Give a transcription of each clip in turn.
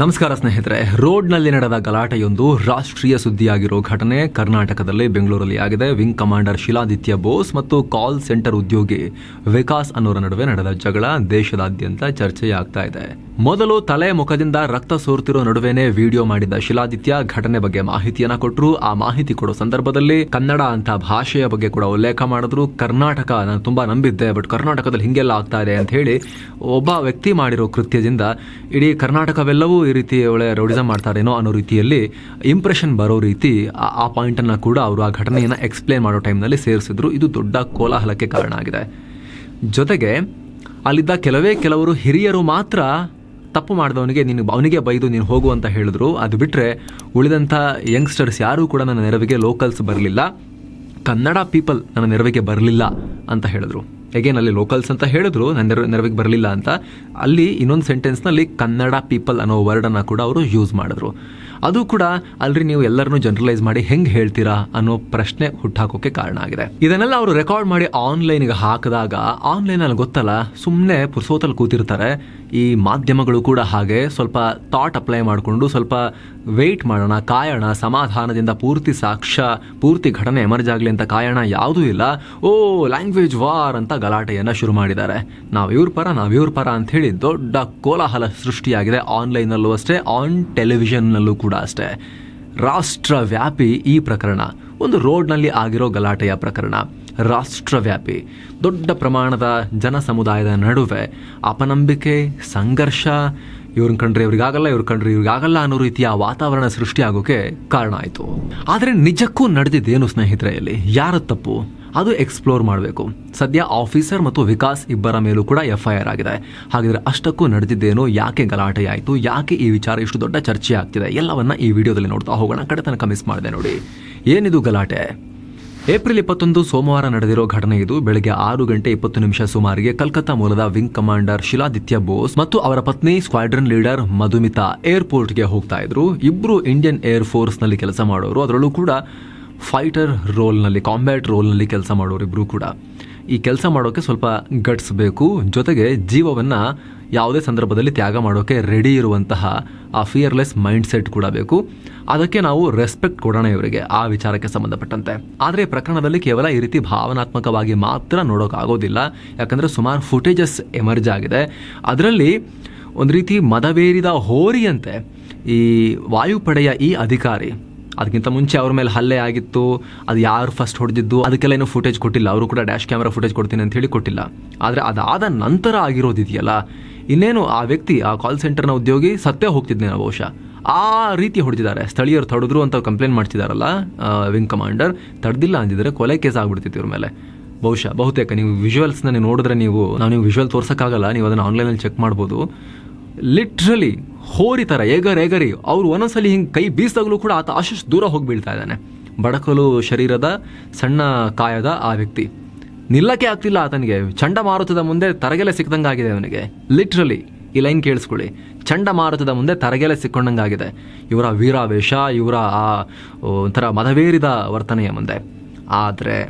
ನಮಸ್ಕಾರ ಸ್ನೇಹಿತರೆ, ರೋಡ್ನಲ್ಲಿ ನಡೆದ ಗಲಾಟೆಯೊಂದು ರಾಷ್ಟ್ರೀಯ ಸುದ್ದಿಯಾಗಿರೋ ಘಟನೆ ಕರ್ನಾಟಕದಲ್ಲಿ ಬೆಂಗಳೂರಲ್ಲಿ ಆಗಿದೆ. ವಿಂಗ್ ಕಮಾಂಡರ್ ಶಿಲಾದಿತ್ಯ ಬೋಸ್ ಮತ್ತು ಕಾಲ್ ಸೆಂಟರ್ ಉದ್ಯೋಗಿ ವಿಕಾಸ್ ಅನ್ನೋರ ನಡುವೆ ನಡೆದ ಜಗಳ ದೇಶದಾದ್ಯಂತ ಚರ್ಚೆಯಾಗ್ತಾ ಇದೆ. ಮೊದಲು ತಲೆ ಮುಖದಿಂದ ರಕ್ತ ಸೋರ್ತಿರೋ ನಡುವೆನೇ ವಿಡಿಯೋ ಮಾಡಿದ್ದ ಶಿಲಾದಿತ್ಯ ಘಟನೆ ಬಗ್ಗೆ ಮಾಹಿತಿಯನ್ನ ಕೊಟ್ಟರು ಆ ಮಾಹಿತಿ ಕೊಡೋ ಸಂದರ್ಭದಲ್ಲಿ ಕನ್ನಡ ಅಂತ ಭಾಷೆಯ ಬಗ್ಗೆ ಕೂಡ ಉಲ್ಲೇಖ ಮಾಡಿದ್ರು. ಕರ್ನಾಟಕ ನಾನು ತುಂಬಾ ನಂಬಿದ್ದೆ, ಬಟ್ ಕರ್ನಾಟಕದಲ್ಲಿ ಹಿಂಗೆಲ್ಲ ಆಗ್ತಾ ಇದೆ ಅಂತ ಹೇಳಿ ಒಬ್ಬ ವ್ಯಕ್ತಿ ಮಾಡಿರೋ ಕೃತ್ಯದಿಂದ ಇಡೀ ಕರ್ನಾಟಕವೆಲ್ಲವೂ ಈ ರೀತಿ ಒಳ್ಳೆ ರೌಡಿಸಮ್ ಮಾಡ್ತಾರೇನೋ ಅನ್ನೋ ರೀತಿಯಲ್ಲಿ ಇಂಪ್ರೆಷನ್ ಬರೋ ರೀತಿ ಆ- ಪಾಯಿಂಟನ್ನು ಕೂಡ ಅವರು ಆ ಘಟನೆಯನ್ನು ಎಕ್ಸ್ಪ್ಲೇನ್ ಮಾಡೋ ಟೈಮ್ನಲ್ಲಿ ಸೇರಿಸಿದ್ರು. ಇದು ದೊಡ್ಡ ಕೋಲಾಹಲಕ್ಕೆ ಕಾರಣ ಆಗಿದೆ. ಜೊತೆಗೆ ಅಲ್ಲಿದ್ದ ಕೆಲವೇ ಕೆಲವರು ಹಿರಿಯರು ಮಾತ್ರ ತಪ್ಪು ಮಾಡಿದವನಿಗೆ ನೀನು ಅವನಿಗೆ ಬೈದು ನೀನು ಹೋಗು ಅಂತ ಹೇಳಿದ್ರು. ಅದು ಬಿಟ್ಟರೆ ಉಳಿದಂಥ ಯಂಗ್ಸ್ಟರ್ಸ್ ಯಾರೂ ಕೂಡ ನನ್ನ ನೆರವಿಗೆ ಲೋಕಲ್ಸ್ ಬರಲಿಲ್ಲ. ಕನ್ನಡ ಪೀಪಲ್ ನನ್ನ ನೆರವಿಗೆ ಬರಲಿಲ್ಲ ಅಂತ ಹೇಳಿದ್ರು. ಹೇಗೇನ್ ಅಲ್ಲಿ ಲೋಕಲ್ಸ್ ಅಂತ ಹೇಳಿದ್ರು, ನನ್ನ ನೆರ ನೆರವಿಗೆ ಬರಲಿಲ್ಲ ಅಂತ. ಅಲ್ಲಿ ಇನ್ನೊಂದು ಸೆಂಟೆನ್ಸ್ನಲ್ಲಿ ಕನ್ನಡ ಪೀಪಲ್ ಅನ್ನೋ ವರ್ಡನ್ನು ಕೂಡ ಅವರು ಯೂಸ್ ಮಾಡಿದ್ರು. ಅದು ಕೂಡ ಅಲ್ರಿ ನೀವು ಎಲ್ಲರನ್ನೂ ಜನರಲೈಸ್ ಮಾಡಿ ಹೆಂಗೆ ಹೇಳ್ತೀರಾ ಅನ್ನೋ ಪ್ರಶ್ನೆ ಹುಟ್ಟಾಕೋಕೆ ಕಾರಣ ಆಗಿದೆ. ಇದನ್ನೆಲ್ಲ ಅವರು ರೆಕಾರ್ಡ್ ಮಾಡಿ ಆನ್ಲೈನ್ಗೆ ಹಾಕಿದಾಗ ಆನ್ಲೈನಲ್ಲಿ ಗೊತ್ತಲ್ಲ ಸುಮ್ಮನೆ ಪುರ್ಸೋತಲ್ಲಿ ಕೂತಿರ್ತಾರೆ. ಈ ಮಾಧ್ಯಮಗಳು ಕೂಡ ಹಾಗೆ ಸ್ವಲ್ಪ ಥಾಟ್ ಅಪ್ಲೈ ಮಾಡಿಕೊಂಡು ಸ್ವಲ್ಪ ವೆಯ್ಟ್ ಮಾಡೋಣ, ಕಾಯೋಣ, ಸಮಾಧಾನದಿಂದ ಪೂರ್ತಿ ಸಾಕ್ಷ್ಯ, ಪೂರ್ತಿ ಘಟನೆ ಎಮರ್ಜ್ ಆಗಲಿ ಅಂತ ಕಾಯೋಣ ಯಾವುದೂ ಇಲ್ಲ. ಓ ಲ್ಯಾಂಗ್ವೇಜ್ ವಾರ್ ಅಂತ ಗಲಾಟೆಯನ್ನು ಶುರು ಮಾಡಿದ್ದಾರೆ. ನಾವು ಇವ್ರ ಪರ, ನಾವು ಇವ್ರ ಪರ ಅಂತ ಹೇಳಿ ದೊಡ್ಡ ಕೋಲಾಹಲ ಸೃಷ್ಟಿಯಾಗಿದೆ ಆನ್ಲೈನಲ್ಲೂ ಅಷ್ಟೇ ಆನ್ ಟೆಲಿವಿಷನ್ನಲ್ಲೂ ಕೂಡ. ಅಷ್ಟೇ. ರಾಷ್ಟ್ರವ್ಯಾಪಿ ಈ ಪ್ರಕರಣ, ಒಂದು ರೋಡ್ನಲ್ಲಿ ಆಗಿರೋ ಗಲಾಟೆಯ ಪ್ರಕರಣ. ರಾಷ್ಟ್ರವ್ಯಾಪಿ. ದೊಡ್ಡ ಪ್ರಮಾಣದ ಜನ ಸಮುದಾಯದ ನಡುವೆ ಅಪನಂಬಿಕೆ, ಸಂಘರ್ಷ, ಇವ್ರನ್ನ ಕಂಡ್ರೆ ಇವ್ರಿಗಾಗಲ್ಲ ಇವ್ರ ಕಂಡ್ರೆ ಇವ್ರಿಗಾಗಲ್ಲ ಅನ್ನೋ ರೀತಿಯ ವಾತಾವರಣ ಸೃಷ್ಟಿಯಾಗೋಕೆ ಕಾರಣ ಆಯಿತು. ಆದರೆ ನಿಜಕ್ಕೂ ನಡೆದಿದ್ದೇನು ಸ್ನೇಹಿತರೆ ಇಲ್ಲಿ? ಯಾರ ತಪ್ಪು? ಅದು ಎಕ್ಸ್ಪ್ಲೋರ್ ಮಾಡಬೇಕು. ಸದ್ಯ ಆಫೀಸರ್ ಮತ್ತು ವಿಕಾಸ್ ಇಬ್ಬರ ಮೇಲೂ ಕೂಡ ಎಫ್ ಐ ಆರ್ ಆಗಿದೆ. ಹಾಗಿದ್ರೆ ಅಷ್ಟಕ್ಕೂ ನಡೆದಿದ್ದೇನು, ಯಾಕೆ ಗಲಾಟೆ ಆಯಿತು ಯಾಕೆ ಈ ವಿಚಾರ ಇಷ್ಟು ದೊಡ್ಡ ಚರ್ಚೆ ಆಗ್ತಿದೆ ಎಲ್ಲವನ್ನ ಈ ವಿಡಿಯೋದಲ್ಲಿ ನೋಡ್ತಾ ಹೋಗೋಣ. ಕಡೆ ತನಕ ಮಿಸ್ ಮಾಡಿದೆ ನೋಡಿ. ಏನಿದು ಗಲಾಟೆ? ಏಪ್ರಿಲ್ ಇಪ್ಪತ್ತೊಂದು ಸೋಮವಾರ ನಡೆದಿರೋ ಘಟನೆ ಇದು. ಬೆಳಗ್ಗೆ ಆರು ಗಂಟೆ ಇಪ್ಪತ್ತು ನಿಮಿಷ ಸುಮಾರಿಗೆ ಕಲ್ಕತ್ತಾ ಮೂಲದ ವಿಂಗ್ ಕಮಾಂಡರ್ ಶಿಲಾದಿತ್ಯ ಬೋಸ್ ಮತ್ತು ಅವರ ಪತ್ನಿ ಸ್ಕ್ವಾಡ್ರನ್ ಲೀಡರ್ ಮಧುಮಿತಾ ಏರ್ಪೋರ್ಟ್ಗೆ ಹೋಗ್ತಾ ಇದ್ರು. ಇಬ್ರು ಇಂಡಿಯನ್ ಏರ್ ಫೋರ್ಸ್ನಲ್ಲಿ ಕೆಲಸ ಮಾಡೋರು. ಅದರಲ್ಲೂ ಕೂಡ ಫೈಟರ್ ರೋಲ್ನಲ್ಲಿ ಕಾಂಬ್ಯಾಟ್ ರೋಲ್ನಲ್ಲಿ ಕೆಲಸ ಮಾಡೋರು ಇಬ್ರು ಕೂಡ. ಈ ಕೆಲಸ ಮಾಡೋಕ್ಕೆ ಸ್ವಲ್ಪ ಗಟ್ಸ್ ಬೇಕು. ಜೊತೆಗೆ ಜೀವವನ್ನು ಯಾವುದೇ ಸಂದರ್ಭದಲ್ಲಿ ತ್ಯಾಗ ಮಾಡೋಕ್ಕೆ ರೆಡಿ ಇರುವಂತಹ ಆ ಫಿಯರ್ಲೆಸ್ ಮೈಂಡ್ ಸೆಟ್ ಕೂಡ ಬೇಕು. ಅದಕ್ಕೆ ನಾವು ರೆಸ್ಪೆಕ್ಟ್ ಕೊಡೋಣ ಇವರಿಗೆ, ಆ ವಿಚಾರಕ್ಕೆ ಸಂಬಂಧಪಟ್ಟಂತೆ. ಆದರೆ ಪ್ರಕರಣದಲ್ಲಿ ಕೇವಲ ಈ ರೀತಿ ಭಾವನಾತ್ಮಕವಾಗಿ ಮಾತ್ರ ನೋಡೋಕ್ಕಾಗೋದಿಲ್ಲ ಯಾಕಂದರೆ ಸುಮಾರು ಫುಟೇಜಸ್ ಎಮರ್ಜ್ ಆಗಿದೆ. ಅದರಲ್ಲಿ ಒಂದು ರೀತಿ ಮದವೇರಿದ ಹೋರಿಯಂತೆ ಈ ವಾಯುಪಡೆಯ ಈ ಅಧಿಕಾರಿ ಅದಕ್ಕಿಂತ ಮುಂಚೆ ಅವ್ರ ಮೇಲೆ ಹಲ್ಲೆ ಆಗಿತ್ತು, ಅದು ಯಾರು ಫಸ್ಟ್ ಹೊಡೆದಿದ್ದು, ಅದಕ್ಕೆಲ್ಲ ಏನೂ ಫುಟೇಜ್ ಕೊಟ್ಟಿಲ್ಲ. ಅವರು ಕೂಡ ಡ್ಯಾಶ್ ಕ್ಯಾಮ್ರಾ ಫುಟೇಜ್ ಕೊಡ್ತೀನಿ ಅಂತ ಹೇಳಿ ಕೊಟ್ಟಿಲ್ಲ. ಆದರೆ ಅದಾದ ನಂತರ ಆಗಿರೋದಿದೆಯಲ್ಲ, ಇನ್ನೇನು ಆ ವ್ಯಕ್ತಿ, ಆ ಕಾಲ್ ಸೆಂಟರ್ನ ಉದ್ಯೋಗಿ ಸತ್ತೇ ಹೋಗ್ತಿದ್ದೇನೆ ಬಹುಶಃ. ಆ ರೀತಿ ಹೊಡೆದಿದ್ದಾರೆ. ಸ್ಥಳೀಯರು ತಡೆದ್ರು ಅಂತ ಕಂಪ್ಲೇಂಟ್ ಮಾಡ್ತಿದಾರಲ್ಲ ವಿಂಗ್ ಕಮಾಂಡರ್ ತಡೆದಿಲ್ಲ ಅಂದಿದ್ರೆ ಕೊಲೆ ಕೇಸ್ ಆಗ್ಬಿಡ್ತಿತ್ತು ಇವ್ರ ಮೇಲೆ. ಬಹುಶಃ, ಬಹುತೇಕ ನೀವು ವಿಜುವಲ್ಸ್ನ ನೀವು ನೋಡಿದ್ರೆ ನೀವು ನಾವು ನೀವು ವಿಜುವಲ್ ತೋರ್ಸೋಕ್ಕಾಗಲ್ಲ, ನೀವು ಅದನ್ನು ಆನ್ಲೈನಲ್ಲಿ ಚೆಕ್ ಮಾಡ್ಬೋದು. ಲಿಟ್ರಲಿ ಹೋರಿ ಥರ ಏಗರ್ ಏಗರಿ, ಅವ್ರು ಒಂದೊಂದ್ಸಲಿ ಹಿಂಗೆ ಕೈ ಬೀಸಿದಾಗಲೂ ಕೂಡ ಆತ ಅಷ್ಟು ದೂರ ಹೋಗಿ ಬೀಳ್ತಾ ಇದ್ದಾನೆ. ಬಡಕಲು ಶರೀರದ ಸಣ್ಣ ಕಾಯದ ಆ ವ್ಯಕ್ತಿ. ನಿಲ್ಲಕ್ಕೆ ಆಗ್ತಿಲ್ಲ ಆತನಿಗೆ. ಚಂಡಮಾರುತದ ಮುಂದೆ ತರಗೆಲೆ ಸಿಕ್ಕದಂಗಾಗಿದೆ ಅವನಿಗೆ. ಲಿಟ್ರಲಿ ಈ ಲೈನ್ ಕೇಳಿಸ್ಕೊಳ್ಳಿ. ಚಂಡಮಾರುತದ ಮುಂದೆ ತರಗೆಲೆ ಸಿಕ್ಕೊಂಡಂಗಾಗಿದೆ. ಇವರ ವೀರಾವೇಶ, ಇವರ ಆ, ಒಂಥರ ಮದವೇರಿದ ವರ್ತನೆಯ ಮುಂದೆ. ಆದರೆ,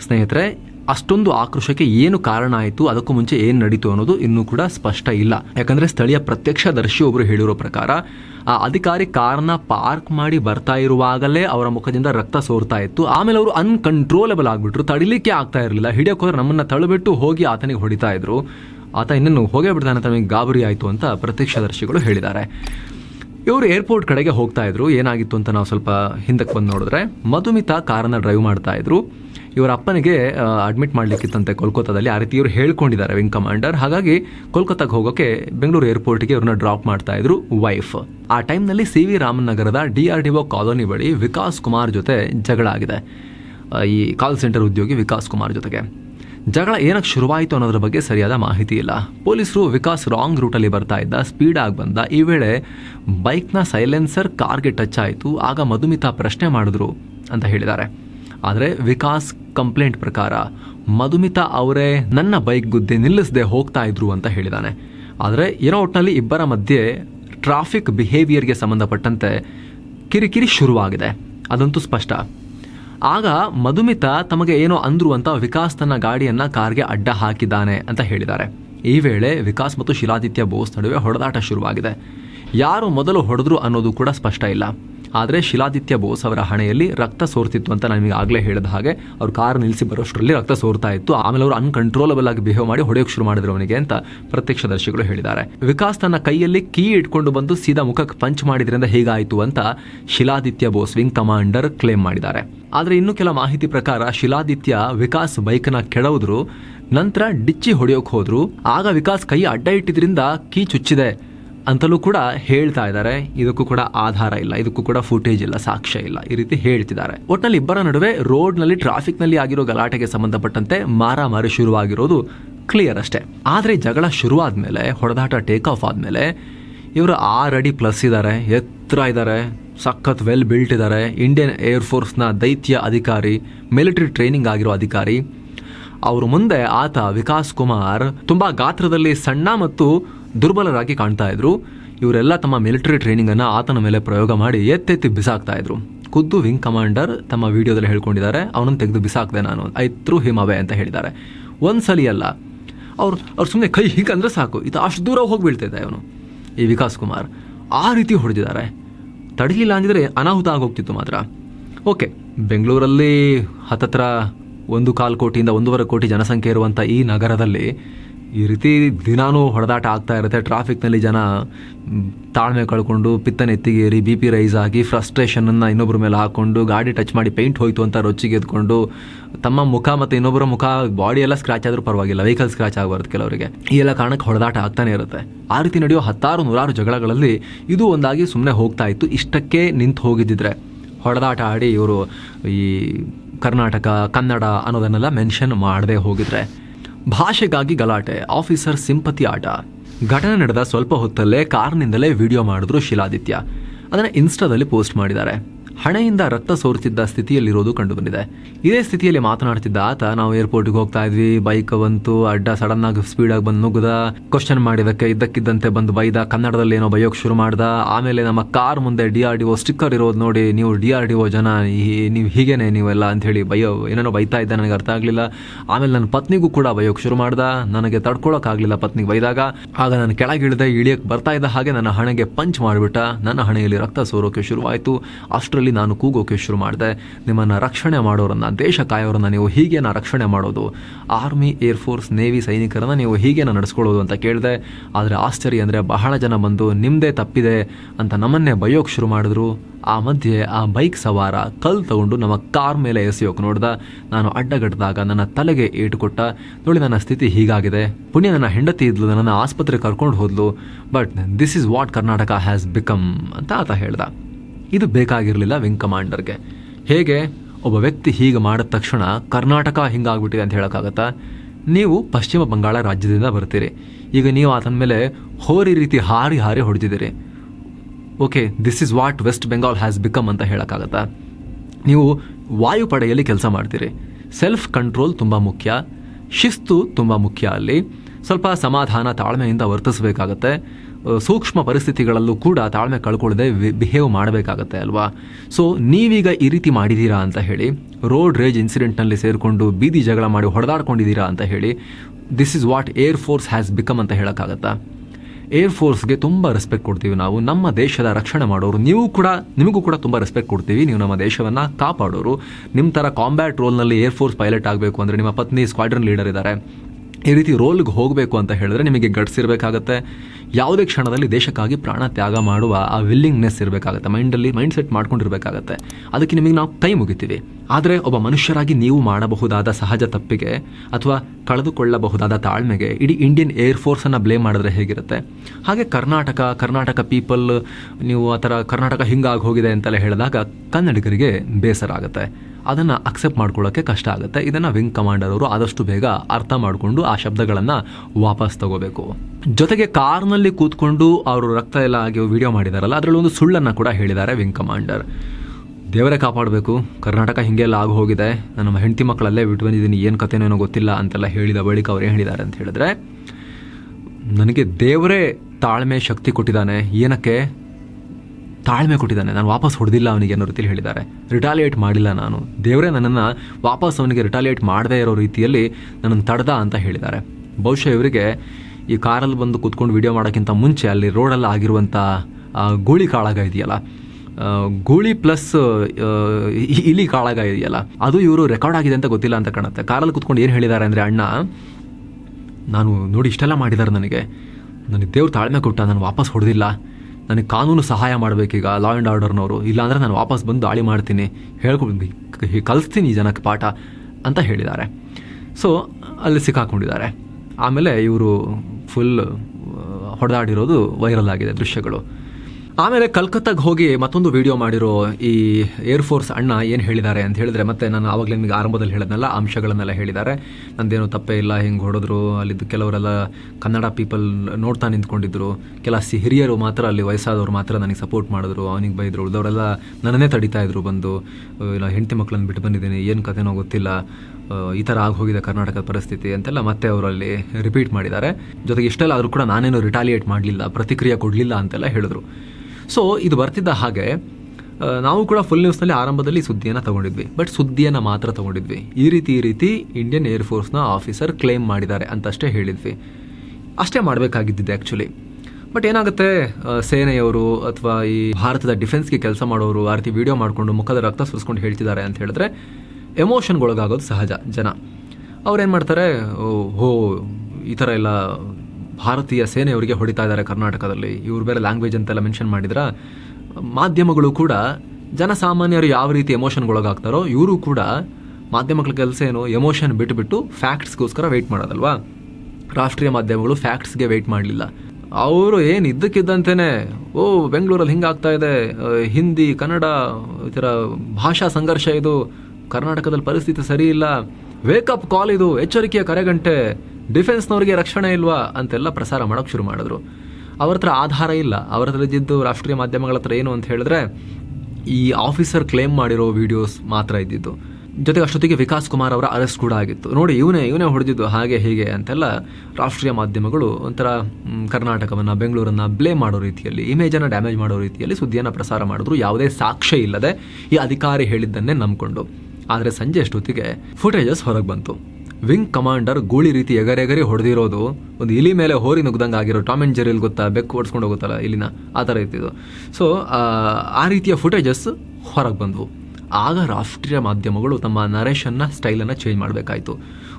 ಸ್ನೇಹಿತರೆ ಅಷ್ಟೊಂದು ಆಕ್ರೋಶಕ್ಕೆ ಏನು ಕಾರಣ ಆಯಿತು, ಅದಕ್ಕೂ ಮುಂಚೆ ಏನು ನಡೀತು ಅನ್ನೋದು ಇನ್ನೂ ಕೂಡ ಸ್ಪಷ್ಟ ಇಲ್ಲ. ಯಾಕಂದರೆ ಸ್ಥಳೀಯ ಪ್ರತ್ಯಕ್ಷದರ್ಶಿ ಒಬ್ಬರು ಹೇಳಿರೋ ಪ್ರಕಾರ, ಆ ಅಧಿಕಾರಿ ಕಾರ್ನ ಪಾರ್ಕ್ ಮಾಡಿ ಬರ್ತಾ ಇರುವಾಗಲೇ ಅವರ ಮುಖದಿಂದ ರಕ್ತ ಸೋರ್ತಾ ಇತ್ತು. ಆಮೇಲೆ ಅವರು ಅನ್ಕಂಟ್ರೋಲಬಲ್ ಆಗಿಬಿಟ್ರು, ತಡಿಲಿಕ್ಕೆ ಆಗ್ತಾ ಇರಲಿಲ್ಲ. ಹಿಡಿಯೋಕೋದ್ರೆ ನಮ್ಮನ್ನು ತಳ್ಳಿಬಿಟ್ಟು ಹೋಗಿ ಆತನಿಗೆ ಹೊಡಿತಾ ಇದ್ರು. ಆತ ಇನ್ನೇನು ಹೋಗೇ ಬಿಡ್ತಾನೆ ಅಂತ ನಮಗೆ ಗಾಬರಿ ಆಯಿತು ಅಂತ ಪ್ರತ್ಯಕ್ಷದರ್ಶಿಗಳು ಹೇಳಿದ್ದಾರೆ. ಇವರು ಏರ್ಪೋರ್ಟ್ ಕಡೆಗೆ ಹೋಗ್ತಾ ಇದ್ರು. ಏನಾಗಿತ್ತು ಅಂತ ನಾವು ಸ್ವಲ್ಪ ಹಿಂದಕ್ಕೆ ಬಂದು ನೋಡಿದ್ರೆ, ಮಧುಮಿತಾ ಕಾರನ್ನು ಡ್ರೈವ್ ಮಾಡ್ತಾ ಇದ್ರು. ಇವರ ಅಪ್ಪನಿಗೆ ಅಡ್ಮಿಟ್ ಮಾಡಲಿಕ್ಕಿತ್ತಂತೆ ಕೋಲ್ಕತ್ತಾದಲ್ಲಿ. ಆ ರೀತಿ ಇವರು ಹೇಳ್ಕೊಂಡಿದ್ದಾರೆ ವಿಂಗ್ ಕಮಾಂಡರ್ ಹಾಗಾಗಿ ಕೋಲ್ಕತ್ತಾಗೆ ಹೋಗೋಕೆ ಬೆಂಗಳೂರು ಏರ್ಪೋರ್ಟ್ಗೆ ಇವ್ರನ್ನ ಡ್ರಾಪ್ ಮಾಡ್ತಾ ಇದ್ರು ವೈಫ್ ಆ ಟೈಮ್ನಲ್ಲಿ ಸಿ ವಿ ರಾಮನ್ ನಗರದ D R D O colony ಬಳಿ ವಿಕಾಸ್ ಕುಮಾರ್ ಜೊತೆ ಜಗಳ ಆಗಿದೆ. ಈ ಕಾಲ್ ಸೆಂಟರ್ ಉದ್ಯೋಗಿ ವಿಕಾಸ್ ಕುಮಾರ್ ಜೊತೆಗೆ. ಜಗಳ ಏನಕ್ಕೆ ಶುರುವಾಯಿತು ಅನ್ನೋದ್ರ ಬಗ್ಗೆ ಸರಿಯಾದ ಮಾಹಿತಿ ಇಲ್ಲ. ಪೊಲೀಸರು ವಿಕಾಸ್ ರಾಂಗ್ ರೂಟಲ್ಲಿ ಬರ್ತಾ ಇದ್ದ ಸ್ಪೀಡ್ ಆಗಿ ಬಂದ. ಈ ವೇಳೆ ಬೈಕ್ನ ಸೈಲೆನ್ಸರ್ ಕಾರ್ಗೆ ಟಚ್ ಆಯಿತು. ಆಗ ಮಧುಮಿತಾ ಪ್ರಶ್ನೆ ಮಾಡಿದ್ರು ಅಂತ ಹೇಳಿದ್ದಾರೆ. ಆದರೆ ವಿಕಾಸ್ ಕಂಪ್ಲೇಂಟ್ ಪ್ರಕಾರ ಮಧುಮಿತಾ ಅವರೇ ನನ್ನ ಬೈಕ್ ಗುದ್ದೆ ನಿಲ್ಲಿಸದೆ ಹೋಗ್ತಾ ಇದ್ರು ಅಂತ ಹೇಳಿದಾನೆ. ಆದರೆ ಏನೋ ಒಟ್ಟಿನಲ್ಲಿ ಇಬ್ಬರ ಮಧ್ಯೆ ಟ್ರಾಫಿಕ್ ಬಿಹೇವಿಯರ್ಗೆ ಸಂಬಂಧಪಟ್ಟಂತೆ ಕಿರಿಕಿರಿ ಶುರುವಾಗಿದೆ. ಅದಂತೂ ಸ್ಪಷ್ಟ. ಆಗ ಮಧುಮಿತಾ ತಮಗೆ ಏನೋ ಅಂದ್ರು ಅಂತ ವಿಕಾಸ್ ತನ್ನ ಗಾಡಿಯನ್ನು ಕಾರ್ಗೆ ಅಡ್ಡ ಹಾಕಿದ್ದಾನೆ ಅಂತ ಹೇಳಿದ್ದಾರೆ. ಈ ವೇಳೆ ವಿಕಾಸ್ ಮತ್ತು ಶಿಲಾದಿತ್ಯ ಬೋಸ್ ನಡುವೆ ಹೊಡೆದಾಟ ಶುರುವಾಗಿದೆ. ಯಾರು ಮೊದಲು ಹೊಡೆದ್ರು ಅನ್ನೋದು ಕೂಡ ಸ್ಪಷ್ಟ ಇಲ್ಲ. ಆದರೆ ಶಿಲಾದಿತ್ಯ ಬೋಸ್ ಅವರ ಹಣೆಯಲ್ಲಿ ರಕ್ತ ಸೋರ್ತಿತ್ತು ಅಂತ ನಮಗೆ ಆಗಲೇ ಹೇಳಿದ ಹಾಗೆ ಅವ್ರ ಕಾರ್ ನಿಲ್ಲಿಸಿ ಬರೋಷ್ಟರಲ್ಲಿ ರಕ್ತ ಸೋರ್ತಾ ಇತ್ತು. ಆಮೇಲೆ ಅವರು ಅನ್ಕಂಟ್ರೋಲಬಲ್ ಆಗಿ ಬಿಹೇವ್ ಮಾಡಿ ಹೊಡೆಯೋಕೆ ಶುರು ಮಾಡಿದ್ರು ಅವನಿಗೆ ಅಂತ ಪ್ರತ್ಯಕ್ಷದರ್ಶಿಗಳು ಹೇಳಿದ್ದಾರೆ. ವಿಕಾಸ್ ತನ್ನ ಕೈಯಲ್ಲಿ ಕೀ ಇಟ್ಕೊಂಡು ಬಂದು ಸೀದಾ ಮುಖಕ್ಕೆ ಪಂಚ್ ಮಾಡಿದ್ರಿಂದ ಹೇಗಾಯಿತು ಅಂತ Shiladitya Bose wing commander claim ಮಾಡಿದ್ದಾರೆ. ಆದರೆ ಇನ್ನು ಕೆಲ ಮಾಹಿತಿ ಪ್ರಕಾರ ಶಿಲಾದಿತ್ಯ ವಿಕಾಸ್ ಬೈಕ್ನ ಕೆಡವುದ್ರು, ನಂತರ ಡಿಚ್ಚಿ ಹೊಡೆಯೋಕೆ ಹೋದ್ರು. ಆಗ ವಿಕಾಸ್ ಕೈ ಅಡ್ಡ ಇಟ್ಟಿದ್ರಿಂದ ಕೀ ಚುಚ್ಚಿದೆ. ಅಂತಲೂ ಕೂಡ ಹೇಳ್ತಾ ಇದ್ದಾರೆ. ಇದಕ್ಕೂ ಕೂಡ ಆಧಾರ ಇಲ್ಲ. ಇದಕ್ಕೂ ಕೂಡ ಫುಟೇಜ್ ಇಲ್ಲ, ಸಾಕ್ಷ್ಯ ಇಲ್ಲ ಈ ರೀತಿ ಹೇಳ್ತಿದ್ದಾರೆ. ಒಟ್ಟಿನಲ್ಲಿ ಇಬ್ಬರ ನಡುವೆ ರೋಡ್ನಲ್ಲಿ ಟ್ರಾಫಿಕ್ನಲ್ಲಿ ಆಗಿರೋ ಗಲಾಟೆಗೆ ಸಂಬಂಧಪಟ್ಟಂತೆ ಮಾರಾಮಾರಿ ಶುರುವಾಗಿರೋದು ಕ್ಲಿಯರ್ ಅಷ್ಟೇ. ಆದರೆ ಜಗಳ ಶುರುವಾದ್ಮೇಲೆ, ಹೊಡೆದಾಟ ಟೇಕ್ ಆಫ್ ಆದಮೇಲೆ ಇವರು ಆರು ಅಡಿ ಪ್ಲಸ್ ಇದ್ದಾರೆ ಎತ್ತರ ಇದ್ದಾರೆ ಸಖತ್ ವೆಲ್ ಬಿಲ್ಟ್ ಇದ್ದಾರೆ ಇಂಡಿಯನ್ ಏರ್ಫೋರ್ಸ್ನ ದೈತ್ಯ ಅಧಿಕಾರಿ ಮಿಲಿಟರಿ ಟ್ರೈನಿಂಗ್ ಆಗಿರೋ ಅಧಿಕಾರಿ. ಅವರು ಮುಂದೆ ಆತ ವಿಕಾಸ್ ಕುಮಾರ್, ತುಂಬಾ ಗಾತ್ರದಲ್ಲಿ ಸಣ್ಣ ಮತ್ತು ದುರ್ಬಲರಾಗಿ ಕಾಣ್ತಾ ಇದ್ರು. ಇವರೆಲ್ಲ ತಮ್ಮ ಮಿಲಿಟರಿ ಟ್ರೈನಿಂಗ್ ಅನ್ನ ಆತನ ಮೇಲೆ ಪ್ರಯೋಗ ಮಾಡಿ ಎತ್ತೆತ್ತಿ ಬಿಸಾಕ್ತಾ ಇದ್ರು. ಖುದ್ದು ವಿಂಗ್ ಕಮಾಂಡರ್ ತಮ್ಮ ವಿಡಿಯೋದಲ್ಲಿ ಹೇಳ್ಕೊಂಡಿದ್ದಾರೆ, ಅವನನ್ನು ತೆಗೆದು ಬಿಸಾಕ್ದೆ ನಾನು. ಐ ಥ್ರೂ ಹಿಮವೆ ಅಂತ ಹೇಳಿದ್ದಾರೆ. ಒಂದ್ಸಲಿ ಅಲ್ಲ, ಅವ್ರು ಅವ್ರು ಸುಮ್ಮನೆ ಕೈ ಹೀಗಂದ್ರೆ ಸಾಕು. ಇದು ಅಷ್ಟು ದೂರ ಹೋಗಿ ಬೀಳ್ತಿದ್ದೆ ಅವನು ಈ ವಿಕಾಸ್ ಕುಮಾರ್, ಆ ರೀತಿ ಹೊಡೆದಿದ್ದಾರೆ. ತಡಲಿಲ್ಲ ಅಂದಿದ್ರೆ ಅನಾಹುತ ಆಗೋಗ್ತಿತ್ತು ಮಾತ್ರ. ಓಕೆ, ಬೆಂಗಳೂರಲ್ಲಿ ಹತ್ತತ್ರ ಒಂದು ಕಾಲು ಕೋಟಿಯಿಂದ ಒಂದೂವರೆ ಕೋಟಿ ಜನಸಂಖ್ಯೆ ಇರುವಂಥ ಈ ನಗರದಲ್ಲಿ ಈ ರೀತಿ ದಿನಾನೂ ಹೊಡೆದಾಟ ಆಗ್ತಾ ಇರುತ್ತೆ. ಟ್ರಾಫಿಕ್ನಲ್ಲಿ ಜನ ತಾಳ್ಮೆ ಕಳ್ಕೊಂಡು ಪಿತ್ತನೆತ್ತಿಗೇರಿ ಬಿ ಪಿ ರೈಸ್ ಆಗಿ ಫ್ರಸ್ಟ್ರೇಷನನ್ನು ಇನ್ನೊಬ್ಬರ ಮೇಲೆ ಹಾಕ್ಕೊಂಡು ಗಾಡಿ ಟಚ್ ಮಾಡಿ ಪೇಂಟ್ ಹೋಯ್ತು ಅಂತ ರೊಚ್ಚಿಗೆ ಎದ್ಕೊಂಡು ತಮ್ಮ ಮುಖ ಮತ್ತು ಇನ್ನೊಬ್ಬರ ಮುಖ, ಬಾಡಿ ಎಲ್ಲ ಸ್ಕ್ರಾಚ್ ಆದರೂ ಪರವಾಗಿಲ್ಲ. ವೆಹಿಕಲ್ ಸ್ಕ್ರಾಚ್ ಆಗಬಾರ್ದು ಕೆಲವರಿಗೆ. ಈ ಎಲ್ಲ ಕಾರಣಕ್ಕೆ ಹೊಡೆದಾಟ ಆಗ್ತಾನೆ ಇರುತ್ತೆ. ಆ ರೀತಿ ನಡೆಯೋ ಹತ್ತಾರು ನೂರಾರು ಜಗಳಗಳಲ್ಲಿ ಇದು ಒಂದಾಗಿ ಸುಮ್ಮನೆ ಹೋಗ್ತಾ ಇತ್ತು. ಇಷ್ಟಕ್ಕೆ ನಿಂತು ಹೋಗಿದ್ದಿದ್ರೆ. ಹೊಡೆದಾಟ ಆಡಿ ಇವರು ಈ ಕರ್ನಾಟಕ, ಕನ್ನಡ ಅನ್ನೋದನ್ನೆಲ್ಲ ಮೆನ್ಷನ್ ಮಾಡದೆ ಹೋಗಿದ್ರೆ. ಭಾಷೆಗಾಗಿ ಗಲಾಟೆ, ಆಫೀಸರ್ ಸಿಂಪತಿ ಆಟ. ಘಟನೆ ನಡೆದ ಸ್ವಲ್ಪ ಹೊತ್ತಲ್ಲೇ ಕಾರ್ನಿಂದಲೇ ವಿಡಿಯೋ ಮಾಡಿದ್ರು ಶಿಲಾದಿತ್ಯ. ಅದನ್ನು ಇನ್ಸ್ಟಾದಲ್ಲಿ ಪೋಸ್ಟ್ ಮಾಡಿದ್ದಾರೆ. ಹಣೆಯಿಂದ ರಕ್ತ ಸೋರುತ್ತಿದ್ದ ಸ್ಥಿತಿಯಲ್ಲಿರೋದು ಕಂಡುಬಂದಿದೆ. ಇದೇ ಸ್ಥಿತಿಯಲ್ಲಿ ಮಾತನಾಡ್ತಿದ್ದ ಆತ, ನಾವು ಏರ್ಪೋರ್ಟ್ಗೆ ಹೋಗ್ತಾ ಇದ್ವಿ. ಬೈಕ್ ಬಂತು. ಅಡ್ಡ ಸಡನ್ ಆಗಿ ಸ್ಪೀಡಾಗಿ ಬಂದು ನುಗ್ಗದ. ಕ್ವಶನ್ ಮಾಡಿದಕ್ಕೆ ಇದ್ದಕ್ಕಿದ್ದಂತೆ ಬಂದು ಬೈದ. ಕನ್ನಡದಲ್ಲಿ ಏನೋ ಬೈಯೋಕ್ ಶುರು ಮಾಡ್ದ. ಆಮೇಲೆ ನಮ್ಮ ಕಾರ್ ಮುಂದೆ D R D O sticker ಇರೋದು ನೋಡಿ ನೀವು ಡಿ ಆರ್ ಡಿ ಒ ಜನ ನೀವು ಹೀಗೇನೆ ನೀವೆಲ್ಲ ಅಂತ ಹೇಳಿ ಬೈಯೋ ಏನೇನೋ ಬೈತಾ ಇದ್ದ ನನಗೆ ಅರ್ಥ ಆಗಲಿಲ್ಲ. ಆಮೇಲೆ ನನ್ನ ಪತ್ನಿಗೂ ಕೂಡ ಬೈಯೋಕ್ ಶುರು ಮಾಡ್ದ. ನನಗೆ ತಡ್ಕೊಳಕ್ಕಾಗಲಿಲ್ಲ ಪತ್ನಿಗೆ ಬೈದಾಗ. ಆಗ ನಾನು ಕೆಳಗಿಳಿದೆ ಇಳಿಯಕ್ಕೆ ಬರ್ತಾ ಇದ್ದ ಹಾಗೆ ನನ್ನ ಹಣೆಗೆ ಪಂಚ್ ಮಾಡಿಬಿಟ್ಟ. ನನ್ನ ಹಣೆಯಲ್ಲಿ ರಕ್ತ ಸೋರೋಕೆ ಶುರುವಾಯಿತು. ಅಷ್ಟರಲ್ಲಿ ನಾನು ಕೂಗೋಕೆ ಶುರು ಮಾಡಿದೆ. ನಿಮ್ಮನ್ನು ರಕ್ಷಣೆ ಮಾಡೋರನ್ನ, ದೇಶ ಕಾಯೋರನ್ನ ನೀವು ಹೀಗೇನ ರಕ್ಷಣೆ ಮಾಡೋದು. ಆರ್ಮಿ ಏರ್ಫೋರ್ಸ್ ನೇವಿ ಸೈನಿಕರನ್ನ ನೀವು ಹೀಗೇನ ನಡೆಸ್ಕೊಳ್ಳೋದು ಅಂತ ಕೇಳಿದೆ. ಆದರೆ ಆಶ್ಚರ್ಯ ಅಂದರೆ ಬಹಳ ಜನ ಬಂದು ನಿಮ್ಮದೇ ತಪ್ಪಿದೆ ಅಂತ ನಮ್ಮನ್ನೇ ಬೈಯೋಕೆ ಶುರು ಮಾಡಿದ್ರು. ಆ ಮಧ್ಯೆ ಆ ಬೈಕ್ ಸವಾರ ಕಲ್ ತಗೊಂಡು ನಮ್ಮ ಕಾರ್ ಮೇಲೆ ಎಸೆಯೋಕೆ ನೋಡ್ದ. ನಾನು ಅಡ್ಡಗಟ್ಟಿದಾಗ ನನ್ನ ತಲೆಗೆ ಏಟು ಕೊಟ್ಟ ನೋಡಿ ನನ್ನ ಸ್ಥಿತಿ ಹೀಗಾಗಿದೆ. ಪುಣ್ಯ ನನ್ನ ಹೆಂಡತಿ ಇದ್ಲು ನನ್ನ ಆಸ್ಪತ್ರೆ ಕರ್ಕೊಂಡು ಹೋದ್ಲು. But this is what Karnataka has become ಅಂತ ಆತ ಹೇಳ್ದ. ಇದು ಬೇಕಾಗಿರಲಿಲ್ಲ ವಿಂಗ್ ಕಮಾಂಡರ್ಗೆ ಹೇಗೆ? ಒಬ್ಬ ವ್ಯಕ್ತಿ ಹೀಗೆ ಮಾಡಿದ ತಕ್ಷಣ ಕರ್ನಾಟಕ ಹಿಂಗಾಗ್ಬಿಟ್ಟಿದೆ ಅಂತ ಹೇಳೋಕ್ಕಾಗತ್ತಾ? ನೀವು ಪಶ್ಚಿಮ ಬಂಗಾಳ ರಾಜ್ಯದಿಂದ ಬರ್ತೀರಿ. ಈಗ ನೀವು ಆತನ ಮೇಲೆ ಹೋರಿ ರೀತಿ ಹಾರಿ ಹಾರಿ ಹೊಡೆದಿದ್ದೀರಿ. Okay this is what West Bengal has become ಅಂತ ಹೇಳೋಕ್ಕಾಗತ್ತಾ? ನೀವು ವಾಯುಪಡೆಯಲ್ಲಿ ಕೆಲಸ ಮಾಡ್ತೀರಿ. ಸೆಲ್ಫ್ ಕಂಟ್ರೋಲ್ ತುಂಬ ಮುಖ್ಯ. ಶಿಸ್ತು ತುಂಬ ಮುಖ್ಯ ಅಲ್ಲಿ. ಸ್ವಲ್ಪ ಸಮಾಧಾನ ತಾಳ್ಮೆಯಿಂದ ವರ್ತಿಸಬೇಕಾಗತ್ತೆ. ಸೂಕ್ಷ್ಮ ಪರಿಸ್ಥಿತಿಗಳಲ್ಲೂ ಕೂಡ ತಾಳ್ಮೆ ಕಳ್ಕೊಳ್ಳದೆ ಬಿಹೇವ್ ಮಾಡಬೇಕಾಗತ್ತೆ ಅಲ್ವಾ? ಸೊ ನೀವೀಗ ಈ ರೀತಿ ಮಾಡಿದ್ದೀರಾ ಅಂತ ಹೇಳಿ ರೋಡ್ ರೇಜ್ ಇನ್ಸಿಡೆಂಟ್ನಲ್ಲಿ ಸೇರಿಕೊಂಡು ಬೀದಿ ಜಗಳ ಮಾಡಿ ಹೊಡೆದಾಡ್ಕೊಂಡಿದ್ದೀರಾ ಅಂತ ಹೇಳಿ this is what air force has become ಅಂತ ಹೇಳೋಕ್ಕಾಗತ್ತಾ? ಏರ್ ಫೋರ್ಸ್ಗೆ ತುಂಬ ರೆಸ್ಪೆಕ್ಟ್ ಕೊಡ್ತೀವಿ ನಾವು. ನಮ್ಮ ದೇಶದ ರಕ್ಷಣೆ ಮಾಡೋರು, ನೀವು ಕೂಡ, ನಿಮಗೂ ಕೂಡ ತುಂಬ ರೆಸ್ಪೆಕ್ಟ್ ಕೊಡ್ತೀವಿ. ನೀವು ನಮ್ಮ ದೇಶವನ್ನು ಕಾಪಾಡೋರು. ನಿಮ್ಮ ಥರ ಕಾಂಬ್ಯಾಟ್ ರೋಲ್ನಲ್ಲಿ ಏರ್ ಫೋರ್ಸ್ ಪೈಲಟ್ ಆಗಬೇಕು ಅಂದರೆ ನಿಮ್ಮ ಪತ್ನಿ ಸ್ಕ್ವಾಡ್ರನ್ ಲೀಡರ್ ಇದ್ದಾರೆ. ಈ ರೀತಿ ರೋಲ್ಗೆ ಹೋಗಬೇಕು ಅಂತ ಹೇಳಿದ್ರೆ ನಿಮಗೆ ಗಟ್ಸ್ ಇರಬೇಕಾಗತ್ತೆ. ಯಾವುದೇ ಕ್ಷಣದಲ್ಲಿ ದೇಶಕ್ಕಾಗಿ ಪ್ರಾಣ ತ್ಯಾಗ ಮಾಡುವ ಆ ವಿಲ್ಲಿಂಗ್ನೆಸ್ ಇರಬೇಕಾಗತ್ತೆ. ಮೈಂಡಲ್ಲಿ ಮೈಂಡ್ ಸೆಟ್ ಮಾಡ್ಕೊಂಡಿರಬೇಕಾಗತ್ತೆ. ಅದಕ್ಕೆ ನಿಮಗೆ ನಾವು ಕೈ ಮುಗಿತೀವಿ. ಆದರೆ ಒಬ್ಬ ಮನುಷ್ಯರಾಗಿ ನೀವು ಮಾಡಬಹುದಾದ ಸಹಜ ತಪ್ಪಿಗೆ ಅಥವಾ ಕಳೆದುಕೊಳ್ಳಬಹುದಾದ ತಾಳ್ಮೆಗೆ ಇಡೀ ಇಂಡಿಯನ್ ಏರ್ ಫೋರ್ಸನ್ನು ಬ್ಲೇಮ್ ಮಾಡಿದ್ರೆ ಹೇಗಿರುತ್ತೆ? ಹಾಗೆ ಕರ್ನಾಟಕ ಕರ್ನಾಟಕ ಪೀಪಲ್ ನೀವು ಆ ಥರ ಕರ್ನಾಟಕ ಹಿಂಗಾಗಿ ಹೋಗಿದೆ ಅಂತೆಲ್ಲ ಹೇಳಿದಾಗ ಕನ್ನಡಿಗರಿಗೆ ಬೇಸರ ಆಗುತ್ತೆ. ಅದನ್ನು ಅಕ್ಸೆಪ್ಟ್ ಮಾಡ್ಕೊಳ್ಳೋಕ್ಕೆ ಕಷ್ಟ ಆಗುತ್ತೆ. ಇದನ್ನು ವಿಂಗ್ ಕಮಾಂಡರ್ ಅವರು ಆದಷ್ಟು ಬೇಗ ಅರ್ಥ ಮಾಡಿಕೊಂಡು ಆ ಶಬ್ದಗಳನ್ನು ವಾಪಸ್ ತಗೋಬೇಕು. ಜೊತೆಗೆ ಕಾರ್ನಲ್ಲಿ ಕೂತ್ಕೊಂಡು ಅವರು ರಕ್ತ ಎಲ್ಲ ಆಗಿ ವಿಡಿಯೋ ಮಾಡಿದಾರಲ್ಲ, ಅದರಲ್ಲಿ ಒಂದು ಸುಳ್ಳನ್ನು ಕೂಡ ಹೇಳಿದ್ದಾರೆ ವಿಂಗ್ ಕಮಾಂಡರ್ ದೇವರೇ ಕಾಪಾಡಬೇಕು. ಕರ್ನಾಟಕ ಹಿಂಗೆಲ್ಲ ಆಗಿ ಹೋಗಿದೆ. ನನ್ನ ಹೆಂಡತಿ ಮಕ್ಕಳಲ್ಲೇ ಬಿಟ್ಟು ಬಂದಿದ್ದೀನಿ. ಏನು ಕಥೆನೇನೋ ಗೊತ್ತಿಲ್ಲ ಅಂತೆಲ್ಲ ಹೇಳಿದ ಬಳಿಕ ಅವ್ರು ಏನು ಹೇಳಿದ್ದಾರೆ ಅಂತ ಹೇಳಿದ್ರೆ, ನನಗೆ ದೇವರೇ ತಾಳ್ಮೆ ಶಕ್ತಿ ಕೊಟ್ಟಿದ್ದಾನೆ. ಏನಕ್ಕೆ? ತಾಳ್ಮೆ ಕೊಟ್ಟಿದ್ದಾನೆ. ನಾನು ವಾಪಸ್ ಹೊಡೆದಿಲ್ಲ ಅವನಿಗೆ ಅನ್ನೋ ರೀತಿಯಲ್ಲಿ ಹೇಳಿದ್ದಾರೆ. ರಿಟಾಲಿಯೇಟ್ ಮಾಡಿಲ್ಲ ನಾನು. ದೇವರೇ ನನ್ನನ್ನು ವಾಪಸ್ ಅವನಿಗೆ ರಿಟಾಲಿಯೇಟ್ ಮಾಡದೇ ಇರೋ ರೀತಿಯಲ್ಲಿ ನನ್ನನ್ನು ತಡೆದ ಅಂತ ಹೇಳಿದ್ದಾರೆ. ಬಹುಶಃ ಇವರಿಗೆ ಈ ಕಾರಲ್ಲಿ ಬಂದು ಕೂತ್ಕೊಂಡು ವಿಡಿಯೋ ಮಾಡೋಕ್ಕಿಂತ ಮುಂಚೆ ಅಲ್ಲಿ ರೋಡಲ್ಲಿ ಆಗಿರುವಂಥ ಗೂಳಿ ಕಾಳಗ ಇದೆಯಲ್ಲ? ಗೂಳಿ ಪ್ಲಸ್ ಇಲಿ ಕಾಳಗ ಇದೆಯಲ್ಲ? ಅದು ಇವರು ರೆಕಾರ್ಡ್ ಆಗಿದೆ ಅಂತ ಗೊತ್ತಿಲ್ಲ ಅಂತ ಕಾಣುತ್ತೆ. ಕಾರಲ್ಲಿ ಕೂತ್ಕೊಂಡು ಏನು ಹೇಳಿದ್ದಾರೆ ಅಂದರೆ, ಅಣ್ಣ, ನಾನು ನೋಡಿ ಇಷ್ಟೆಲ್ಲ ಮಾಡಿದ್ದಾರೆ ನನಗೆ. ನನಗೆ ದೇವ್ರು ತಾಳ್ಮೆ ಕೊಟ್ಟ, ನಾನು ವಾಪಸ್ ಹೊಡೆದಿಲ್ಲ. ನನಗೆ ಕಾನೂನು ಸಹಾಯ ಮಾಡಬೇಕೀಗ ಲಾ ಆ್ಯಂಡ್ ಆರ್ಡರ್ನವರು ಇಲ್ಲಾಂದರೆ ನಾನು ವಾಪಸ್ ಬಂದು ದಾಳಿ ಮಾಡ್ತೀನಿ. ಹೇಳ್ಕೊಂಡು ಕಲಿಸ್ತೀನಿ ಈ ಜನಕ್ಕೆ ಪಾಠ ಅಂತ ಹೇಳಿದ್ದಾರೆ. ಸೊ ಅಲ್ಲಿ ಸಿಕ್ಕಾಕೊಂಡಿದ್ದಾರೆ. ಆಮೇಲೆ ಇವರು ಫುಲ್ ಹೊಡೆದಾಡಿರೋದು ವೈರಲ್ ಆಗಿದೆ ದೃಶ್ಯಗಳು. ಆಮೇಲೆ ಕಲ್ಕತ್ತಾಗೆ ಹೋಗಿ ಮತ್ತೊಂದು ವಿಡಿಯೋ ಮಾಡಿರೋ ಈ ಏರ್ಫೋರ್ಸ್ ಅಣ್ಣ ಏನು ಹೇಳಿದ್ದಾರೆ ಅಂತ ಹೇಳಿದ್ರೆ ಮತ್ತೆ ನಾನು ಆವಾಗಲೇ ನಿಮಗೆ ಆರಂಭದಲ್ಲಿ ಹೇಳಿದ್ನಲ್ಲ ಅಂಶಗಳನ್ನೆಲ್ಲ ಹೇಳಿದ್ದಾರೆ. ನಂದೇನು ತಪ್ಪೇ ಇಲ್ಲ, ಹಿಂಗೆ ಹೊಡೆದ್ರು, ಅಲ್ಲಿದ್ದು ಕೆಲವರೆಲ್ಲ ಕನ್ನಡ ಪೀಪಲ್ ನೋಡ್ತಾ ನಿಂತ್ಕೊಂಡಿದ್ರು. ಕೆಲ ಸಿ ಹಿರಿಯರು ಮಾತ್ರ ಅಲ್ಲಿ ವಯಸ್ಸಾದವರು ಮಾತ್ರ ನನಗೆ ಸಪೋರ್ಟ್ ಮಾಡಿದ್ರು, ಅವನಿಗೆ ಬೈದರು, ಉಳಿದವರೆಲ್ಲ ನನ್ನನ್ನೇ ತಡಿತಾ ಇದ್ರು ಬಂದು. ಇಲ್ಲ, ಹೆಂಡತಿ ಮಕ್ಕಳನ್ನು ಬಿಟ್ಟು ಬಂದಿದ್ದೀನಿ, ಏನು ಕಥೆನೋ ಗೊತ್ತಿಲ್ಲ. ಈ ಥರ ಆಗೋಗಿದೆ ಕರ್ನಾಟಕದ ಪರಿಸ್ಥಿತಿ ಅಂತೆಲ್ಲ ಮತ್ತೆ ಅವರಲ್ಲಿ ರಿಪೀಟ್ ಮಾಡಿದ್ದಾರೆ. ಜೊತೆಗೆ ಇಷ್ಟೆಲ್ಲ ಆದರೂ ಕೂಡ ನಾನೇನು ರಿಟಾಲಿಯೇಟ್ ಮಾಡಲಿಲ್ಲ, ಪ್ರತಿಕ್ರಿಯೆ ಕೊಡಲಿಲ್ಲ ಅಂತೆಲ್ಲ ಹೇಳಿದ್ರು. ಸೊ ಇದು ಬರ್ತಿದ್ದ ಹಾಗೆ ನಾವು ಕೂಡ ಫುಲ್ ನ್ಯೂಸ್ನಲ್ಲಿ ಆರಂಭದಲ್ಲಿ ಸುದ್ದಿಯನ್ನು ತಗೊಂಡಿದ್ವಿ. ಬಟ್ ಸುದ್ದಿಯನ್ನು ಮಾತ್ರ ತಗೊಂಡಿದ್ವಿ. ಈ ರೀತಿ ಈ ರೀತಿ ಇಂಡಿಯನ್ ಏರ್ಫೋರ್ಸ್ನ ಆಫೀಸರ್ ಕ್ಲೇಮ್ ಮಾಡಿದ್ದಾರೆ ಅಂತಷ್ಟೇ ಹೇಳಿದ್ವಿ. ಅಷ್ಟೇ ಮಾಡಬೇಕಾಗಿದ್ದಿದೆ ಆ್ಯಕ್ಚುಲಿ ಬಟ್ ಏನಾಗುತ್ತೆ ಸೇನೆಯವರು ಅಥವಾ ಈ ಭಾರತದ ಡಿಫೆನ್ಸ್ಗೆ ಕೆಲಸ ಮಾಡೋರು ಆ ರೀತಿ ವಿಡಿಯೋ ಮಾಡಿಕೊಂಡು ಮುಖದ ರಕ್ತ ಸುರಿಸ್ಕೊಂಡು ಹೇಳ್ತಿದ್ದಾರೆ ಅಂತ ಹೇಳಿದ್ರೆ ಎಮೋಷನ್ಗೊಳಗಾಗೋದು ಸಹಜ ಜನ. ಅವ್ರೇನು ಮಾಡ್ತಾರೆ ಓ, ಈ ಥರ ಎಲ್ಲ ಭಾರತೀಯ ಸೇನೆಯವರಿಗೆ ಹೊಡಿತಾ ಇದ್ದಾರೆ ಕರ್ನಾಟಕದಲ್ಲಿ. ಇವ್ರು ಬೇರೆ ಲ್ಯಾಂಗ್ವೇಜ್ ಅಂತೆಲ್ಲ ಮೆನ್ಷನ್ ಮಾಡಿದ್ರ? ಮಾಧ್ಯಮಗಳು ಕೂಡ ಜನಸಾಮಾನ್ಯರು ಯಾವ ರೀತಿ ಎಮೋಷನ್ಗೊಳಗಾಗ್ತಾರೋ ಇವರು ಕೂಡ ಮಾಧ್ಯಮಗಳ ಕೆಲಸ ಏನು? ಎಮೋಷನ್ ಬಿಟ್ಟುಬಿಟ್ಟು ಫ್ಯಾಕ್ಟ್ಸ್ಗೋಸ್ಕರ ವೆಯ್ಟ್ ಮಾಡೋದಲ್ವಾ? ರಾಷ್ಟ್ರೀಯ ಮಾಧ್ಯಮಗಳು ಫ್ಯಾಕ್ಟ್ಸ್ಗೆ ವೆಯ್ಟ್ ಮಾಡಲಿಲ್ಲ. ಅವರು ಏನು ಇದ್ದಕ್ಕಿದ್ದಂತೆಯೇ ಓ, ಬೆಂಗಳೂರಲ್ಲಿ ಹಿಂಗಾಗ್ತಾ ಇದೆ ಹಿಂದಿ, ಕನ್ನಡ, ಈ ಥರ ಭಾಷಾ ಸಂಘರ್ಷ ಇದು, ಕರ್ನಾಟಕದಲ್ಲಿ ಪರಿಸ್ಥಿತಿ ಸರಿ ಇಲ್ಲ ವೇಕಪ್ ಕಾಲ್ ಇದು, ಎಚ್ಚರಿಕೆಯ ಕರೆಗಂಟೆ ಡಿಫೆನ್ಸ್ನವ್ರಿಗೆ ರಕ್ಷಣೆ ಇಲ್ವಾ ಅಂತೆಲ್ಲ ಪ್ರಸಾರ ಮಾಡೋಕ್ಕೆ ಶುರು ಮಾಡಿದ್ರು. ಅವ್ರ ಹತ್ರ ಆಧಾರ ಇಲ್ಲ. ಅವ್ರ ಹತ್ರ ಇದ್ದಿದ್ದು ರಾಷ್ಟ್ರೀಯ ಮಾಧ್ಯಮಗಳ ಹತ್ರ ಏನು ಅಂತ ಹೇಳಿದ್ರೆ, ಈ ಆಫೀಸರ್ ಕ್ಲೇಮ್ ಮಾಡಿರೋ ವಿಡಿಯೋಸ್ ಮಾತ್ರ ಇದ್ದಿದ್ದು. ಜೊತೆಗೆ ಅಷ್ಟೊತ್ತಿಗೆ ವಿಕಾಸ್ ಕುಮಾರ್ ಅವರ ಅರೆಸ್ಟ್ ಕೂಡ ಆಗಿತ್ತು. ನೋಡಿ, ಇವನೇ ಇವನೇ ಹೊಡೆದಿದ್ದು ಹಾಗೆ, ಹೀಗೆ ಅಂತೆಲ್ಲ ರಾಷ್ಟ್ರೀಯ ಮಾಧ್ಯಮಗಳು ಒಂಥರ ಕರ್ನಾಟಕವನ್ನು, ಬೆಂಗಳೂರನ್ನು ಬ್ಲೇಮ್ ಮಾಡೋ ರೀತಿಯಲ್ಲಿ ಇಮೇಜನ್ನು ಡ್ಯಾಮೇಜ್ ಮಾಡೋ ರೀತಿಯಲ್ಲಿ ಸುದ್ದಿಯನ್ನು ಪ್ರಸಾರ ಮಾಡಿದ್ರು. ಯಾವುದೇ ಸಾಕ್ಷ್ಯ ಇಲ್ಲದೆ ಈ ಅಧಿಕಾರಿ ಹೇಳಿದ್ದನ್ನೇ ನಂಬಿಕೊಂಡು. ಆದರೆ ಸಂಜೆ ಅಷ್ಟೊತ್ತಿಗೆ ಫುಟೇಜಸ್ ಹೊರಗೆ ಬಂತು. ವಿಂಗ್ ಕಮಾಂಡರ್ ಗೂಳಿ ರೀತಿ ಎಗರೆಗರಿ ಹೊಡೆದಿರೋದು. ಒಂದು ಇಲಿ ಮೇಲೆ ಹೋರಿ ನುಗ್ದಂಗೆ ಆಗಿರೋ ಟಾಮ್ ಆ್ಯಂಡ್ ಜೆರಿಲ್ ಗೊತ್ತಾ? ಬೆಕ್ಕು ಓಡಿಸ್ಕೊಂಡು ಹೋಗುತ್ತಲ್ಲ ಇಲ್ಲಿನ ಆ ಥರ ಇತ್ತಿದ್ದು ಸೊ ಆ ರೀತಿಯ ಫುಟೇಜಸ್ ಹೊರಗೆ ಬಂದವು. ಆಗ ರಾಷ್ಟ್ರೀಯ ಮಾಧ್ಯಮಗಳು ತಮ್ಮ ನರೇಶನ್ನ ಸ್ಟೈಲನ್ನು ಚೇಂಜ್ ಮಾಡಬೇಕಾಯಿತು.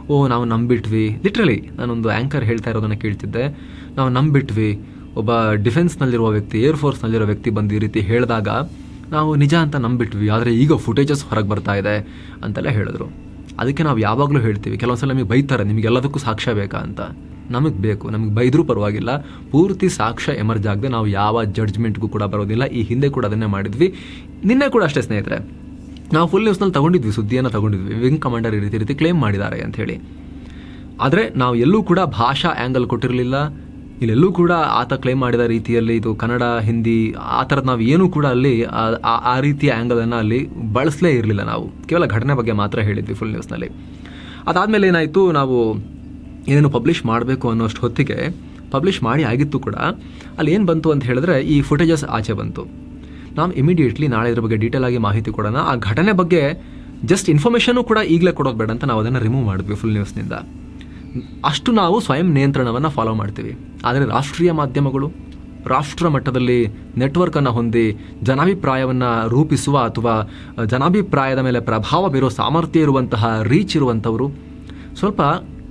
ಓ, ನಾವು ನಂಬಿಟ್ವಿ. ಲಿಟ್ರಲಿ ನಾನೊಂದು ಆ್ಯಂಕರ್ ಹೇಳ್ತಾ ಇರೋದನ್ನು ಕೇಳ್ತಿದ್ದೆ. ನಾವು ನಂಬಿಟ್ವಿ. ಒಬ್ಬ ಡಿಫೆನ್ಸ್ನಲ್ಲಿರುವ ವ್ಯಕ್ತಿ ಏರ್ಫೋರ್ಸ್ನಲ್ಲಿರೋ ವ್ಯಕ್ತಿ ಬಂದು ಈ ರೀತಿ ಹೇಳಿದಾಗ, ನಾವು ನಿಜ ಅಂತ ನಂಬಿಟ್ವಿ. ಆದರೆ ಈಗ ಫುಟೇಜಸ್ ಹೊರಗೆ ಬರ್ತಾ ಇದೆ ಅಂತೆಲ್ಲ ಹೇಳಿದ್ರು. ಅದಕ್ಕೆ ನಾವು ಯಾವಾಗಲೂ ಹೇಳ್ತೀವಿ ಕೆಲವೊಂದು ಸಲ ನಮಗೆ ಬೈತಾರೆ, ನಿಮಗೆಲ್ಲದಕ್ಕೂ ಸಾಕ್ಷ್ಯ ಬೇಕಾ ಅಂತ. ನಮಗೆ ಬೇಕು, ನಮಗೆ ಬೈದರೂ ಪರವಾಗಿಲ್ಲ. ಪೂರ್ತಿ ಸಾಕ್ಷ್ಯ ಎಮರ್ಜ್ ಆಗದೆ ನಾವು ಯಾವ ಜಡ್ಜ್ಮೆಂಟ್ಗೂ ಕೂಡ ಬರೋದಿಲ್ಲ. ಈ ಹಿಂದೆ ಕೂಡ ಅದನ್ನೇ ಮಾಡಿದ್ವಿ. ನಿನ್ನೆ ಕೂಡ ಅಷ್ಟೇ ಸ್ನೇಹಿತರೆ. ನಾವು ಫುಲ್ ನ್ಯೂಸ್ನಲ್ಲಿ ತಗೊಂಡಿದ್ವಿ, ಸುದ್ದಿಯನ್ನು ತಗೊಂಡಿದ್ವಿ. ವಿಂಗ್ ಕಮಾಂಡರ್ ಈ ರೀತಿ ರೀತಿ ಕ್ಲೇಮ್ ಮಾಡಿದ್ದಾರೆ ಅಂತ ಹೇಳಿ. ಆದರೆ ನಾವು ಎಲ್ಲೂ ಕೂಡ ಭಾಷಾ ಆ್ಯಂಗಲ್ ಕೊಟ್ಟಿರಲಿಲ್ಲ. ಇಲ್ಲೆಲ್ಲೂ ಕೂಡ ಆತ ಕ್ಲೈಮ್ ಮಾಡಿದ ರೀತಿಯಲ್ಲಿ ಇದು ಕನ್ನಡ, ಹಿಂದಿ, ಆ ಥರದ್ದು ನಾವು ಏನೂ ಕೂಡ ಅಲ್ಲಿ ಆ- ರೀತಿಯ ಆ್ಯಂಗಲನ್ನು ಅಲ್ಲಿ ಬಳಸಲೇ ಇರಲಿಲ್ಲ ನಾವು. ಕೇವಲ ಘಟನೆ ಬಗ್ಗೆ ಮಾತ್ರ ಹೇಳಿದ್ವಿ ಫುಲ್ ನ್ಯೂಸ್ನಲ್ಲಿ ಅದಾದಮೇಲೆ ಏನಾಯಿತು, ನಾವು ಏನೇನು ಪಬ್ಲಿಷ್ ಮಾಡಬೇಕು ಅನ್ನೋಷ್ಟು ಹೊತ್ತಿಗೆ ಪಬ್ಲಿಷ್ ಮಾಡಿ ಆಗಿತ್ತು ಕೂಡ, ಅಲ್ಲಿ ಏನು ಬಂತು ಅಂತ ಹೇಳಿದ್ರೆ ಈ ಫುಟೇಜಸ್ ಆಚೆ ಬಂತು. ನಾವು ಇಮಿಡಿಯೇಟ್ಲಿ ನಾಳೆ ಇದ್ರ ಬಗ್ಗೆ ಡೀಟೇಲ್ ಆಗಿ ಮಾಹಿತಿ ಕೊಡೋಣ. ಆ ಘಟನೆ ಬಗ್ಗೆ ಜಸ್ಟ್ ಇನ್ಫಾರ್ಮೇಷನು ಕೂಡ ಈಗಲೇ ಕೊಡೋದು ಬೇಡ ಅಂತ ನಾವು ಅದನ್ನು ರಿಮೂವ್ ಮಾಡಿದ್ವಿ ಫುಲ್ ನ್ಯೂಸ್ನಿಂದ ಅಷ್ಟು ನಾವು ಸ್ವಯಂ ನಿಯಂತ್ರಣವನ್ನು ಫಾಲೋ ಮಾಡ್ತೀವಿ. ಆದರೆ ರಾಷ್ಟ್ರೀಯ ಮಾಧ್ಯಮಗಳು, ರಾಷ್ಟ್ರ ಮಟ್ಟದಲ್ಲಿ ನೆಟ್ವರ್ಕನ್ನು ಹೊಂದಿ, ಜನಾಭಿಪ್ರಾಯವನ್ನು ರೂಪಿಸುವ ಅಥವಾ ಜನಾಭಿಪ್ರಾಯದ ಮೇಲೆ ಪ್ರಭಾವ ಬೀರೋ ಸಾಮರ್ಥ್ಯ ಇರುವಂತಹ ರೀಚ್ ಇರುವಂಥವರು ಸ್ವಲ್ಪ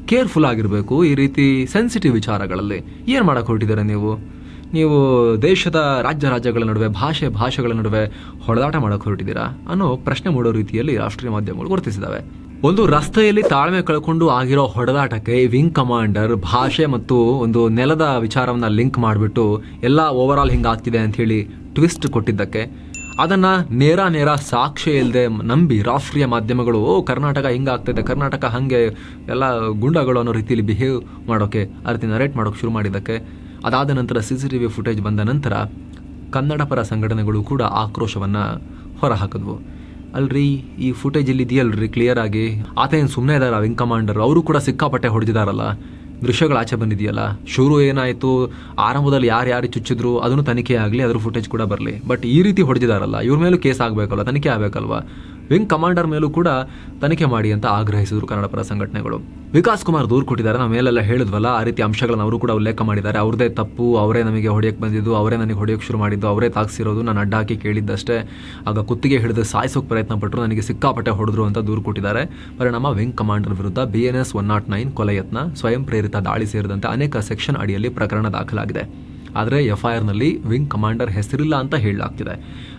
ಕೇರ್ಫುಲ್ ಆಗಿರಬೇಕು ಈ ರೀತಿ ಸೆನ್ಸಿಟಿವ್ ವಿಚಾರಗಳಲ್ಲಿ. ಏನು ಮಾಡೋಕ್ಕೆ ಹೊರಟಿದ್ದಾರೆ ನೀವು? ನೀವು ದೇಶದ ರಾಜ್ಯ ರಾಜ್ಯಗಳ ನಡುವೆ, ಭಾಷೆ ಭಾಷೆಗಳ ನಡುವೆ ಹೊಡೆದಾಟ ಮಾಡೋಕ್ಕೆ ಹೊರಟಿದ್ದೀರಾ ಅನ್ನೋ ಪ್ರಶ್ನೆ ಮೂಡೋ ರೀತಿಯಲ್ಲಿ ರಾಷ್ಟ್ರೀಯ ಮಾಧ್ಯಮಗಳು ಗುರುತಿಸಿದ್ದಾವೆ. ಒಂದು ರಸ್ತೆಯಲ್ಲಿ ತಾಳ್ಮೆ ಕಳ್ಕೊಂಡು ಆಗಿರೋ ಹೊಡೆದಾಟಕ್ಕೆ ವಿಂಗ್ ಕಮಾಂಡರ್ ಭಾಷೆ ಮತ್ತು ಒಂದು ನೆಲದ ವಿಚಾರವನ್ನ ಲಿಂಕ್ ಮಾಡಿಬಿಟ್ಟು ಎಲ್ಲ ಓವರ್ ಆಲ್ ಹಿಂಗಾಗ್ತಿದೆ ಅಂತ ಹೇಳಿ ಟ್ವಿಸ್ಟ್ ಕೊಟ್ಟಿದ್ದಕ್ಕೆ. ಅದನ್ನ ನೇರ ನೇರ ಸಾಕ್ಷಿ ಇಲ್ಲದೆ ನಂಬಿ ರಾಷ್ಟ್ರೀಯ ಮಾಧ್ಯಮಗಳು, ಓ, ಕರ್ನಾಟಕ ಹಿಂಗಾಗ್ತಿದೆ, ಕರ್ನಾಟಕ ಹಾಗೆ ಎಲ್ಲ ಗುಂಡಗಳು ಅನ್ನೋ ರೀತಿಯಲ್ಲಿ ಬಿಹೇವ್ ಮಾಡೋಕೆ ಆ ರೀತಿ ನರೇಟ್ ಮಾಡೋಕೆ ಶುರು ಮಾಡಿದ್ದಕ್ಕೆ. ಅದಾದ ನಂತರ C C T V footage ಬಂದ ನಂತರ ಕನ್ನಡ ಪರ ಸಂಘಟನೆಗಳು ಕೂಡ ಆಕ್ರೋಶವನ್ನು ಹೊರಹಾಕಿದ್ವು. ಅಲ್ರಿ, ಈ ಫುಟೇಜ್ ಇಲ್ಲಿ ಇದೆಯಲ್ರಿ ಕ್ಲಿಯರ್ ಆಗಿ? ಆತ ಏನು ಸುಮ್ಮನೆ ಇದಾರ ವಿಂಗ್ ಕಮಾಂಡರ್ ಅವರು ಕೂಡ ಸಿಕ್ಕಾಪಟ್ಟೆ ಹೊಡೆದಿದಾರಲ್ಲ? ದೃಶ್ಯಗಳು ಆಚೆ ಬಂದಿದೆಯಲ್ಲ? ಶುರು ಏನಾಯಿತು? ಆರಂಭದಲ್ಲಿ ಯಾರು ಯಾರು ಚುಚ್ಚಿದ್ರು? ಅದನ್ನು ತನಿಖೆ ಆಗಲಿ, ಅದ್ರ ಫುಟೇಜ್ ಕೂಡ ಬರಲಿ. ಬಟ್ ಈ ರೀತಿ ಹೊಡೆದಿದಾರಲ್ಲ, ಇವ್ರ ಮೇಲೂ ಕೇಸ್ ಆಗಬೇಕಲ್ಲ ತನಿಖೆ ಆಗಬೇಕಲ್ವಾ? ವಿಂಗ್ ಕಮಾಂಡರ್ ಮೇಲೂ ಕೂಡ ತನಿಖೆ ಮಾಡಿ ಅಂತ ಆಗ್ರಹಿಸಿದ್ರು ಕನ್ನಡ ಪರ ಸಂಘಟನೆಗಳು. ವಿಕಾಸ್ ಕುಮಾರ್ ದೂರು ಕೊಟ್ಟಿದ್ದಾರೆ, ನಾವು ಮೇಲೆಲ್ಲ ಹೇಳಿದ್ವಲ್ಲ, ಆ ರೀತಿ ಅಂಶಗಳನ್ನು ಅವರು ಕೂಡ ಉಲ್ಲೇಖ ಮಾಡಿದ್ದಾರೆ. ಅವ್ರದೇ ತಪ್ಪು, ಅವರೇ ನಮಗೆ ಹೊಡೆಯಕ್ಕೆ ಬಂದಿದ್ದು, ಅವರೇ ನನಗೆ ಹೊಡೆಯೋಕೆ ಶುರು ಮಾಡಿದ್ದು, ಅವರೇ ತಾಗಿಸಿರೋದು ನಾನು ಅಡ್ಡ ಹಾಕಿ ಕೇಳಿದ್ದಷ್ಟೇ. ಆಗ ಕುತ್ತಿಗೆ ಹಿಡಿದು ಸಾಯಿಸೋಕೆ ಪ್ರಯತ್ನ ಪಟ್ಟರು ನನಗೆ ಸಿಕ್ಕಾಪಟ್ಟೆ ಹೊಡೆದ್ರು ಅಂತ ದೂರು ಕೊಟ್ಟಿದ್ದಾರೆ. ಪರಿಣಾಮ ವಿಂಗ್ ಕಮಾಂಡರ್ ವಿರುದ್ಧ B N S one nought nine ಕೊಲೆ ಯತ್ನ, ಸ್ವಯಂ ಪ್ರೇರಿತ ದಾಳಿ ಸೇರಿದಂತೆ ಅನೇಕ ಸೆಕ್ಷನ್ ಅಡಿಯಲ್ಲಿ ಪ್ರಕರಣ ದಾಖಲಾಗಿದೆ. ಆದರೆ ಎಫ್ಐಆರ್ನಲ್ಲಿ ವಿಂಗ್ ಕಮಾಂಡರ್ ಹೆಸರಿಲ್ಲ ಅಂತ ಹೇಳಲಾಗ್ತಿದೆ.